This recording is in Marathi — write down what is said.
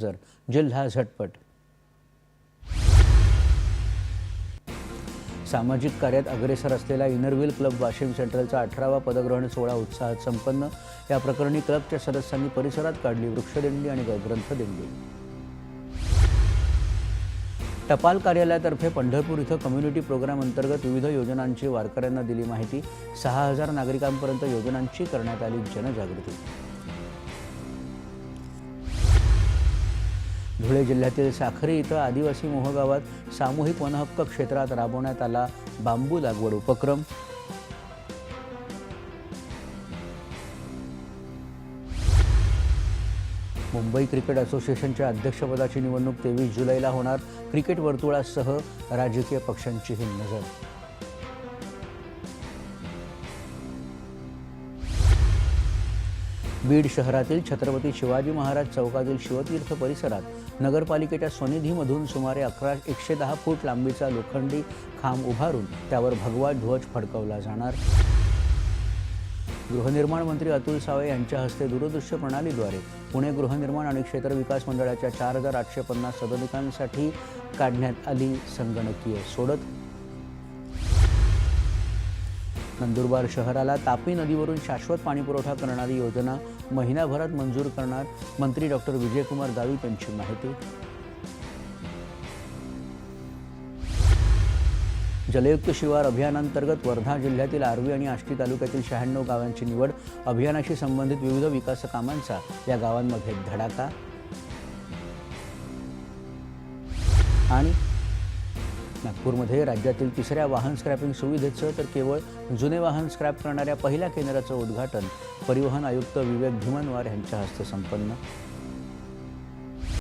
जर जिल्हा झटपट. सामाजिक कार्यात अग्रेसर असलेला इनरव्हील क्लब वाशिम सेंट्रलचा अठरावा पदग्रहण सोहळा उत्साहात संपन्न. या प्रकरणी क्लबच्या सदस्यांनी परिसरात काढली वृक्षदिंडी आणि ग्रंथदिंडी टपाल कार्यालयातर्फे पंढरपूर इथं कम्युनिटी प्रोग्राम अंतर्गत विविध योजनांची वारकऱ्यांना दिली माहिती. सहा हजार नागरिकांपर्यंत योजनांची करण्यात आली जनजागृती. धुळे जिल्ह्यातील साखरी इथं आदिवासी मोहगावात सामूहिक वनहक्क क्षेत्रात राबवण्यात आला बांबू लागवड उपक्रम. मुंबई क्रिकेट असोसिएशनच्या अध्यक्षपदाची निवडणूक तेवीस जुलैला होणार. क्रिकेट वर्तुळासह राजकीय पक्षांचीही नजर. बीड शहरातील छत्रपती शिवाजी महाराज चौकातील शिवतीर्थ परिसरात नगरपालिकेच्या स्वनिधीमधून सुमारे अकरा एकशे दहा फूट लांबीचा लोखंडी खांब उभारून त्यावर भगवा ध्वज फडकवला जाणार. गृहनिर्माण मंत्री अतुल सावे यांच्या हस्ते दूरदृश्य प्रणालीद्वारे पुणे गृहनिर्माण आणि क्षेत्र विकास मंडळाच्या चार हजार आठशे पन्नास सदनिकांसाठी काढण्यात आली संगणकीय सोडत नंदुरबार शहराला तापी नदीवरून शाश्वत पाणीपुरवठा करणारी योजना महिनाभरात मंजूर करणार मंत्री डॉक्टर विजयकुमार गावित यांची माहिती. जलयुक्त शिवार अभियानांतर्गत वर्धा जिल्ह्यातील आर्वी आणि आष्टी तालुक्यातील शहाण्णव गावांची निवड अभियानाशी संबंधित विविध विकास कामांचा या गावांमध्ये धडाका. आणि नागपूरमध्ये राज्यातील तिसऱ्या वाहन स्क्रॅपिंग सुविधेचं तर केवळ जुने वाहन स्क्रॅप करणाऱ्या पहिल्या केंद्राचं उद्घाटन परिवहन आयुक्त विवेक भीमनवार यांच्या हस्ते संपन्न.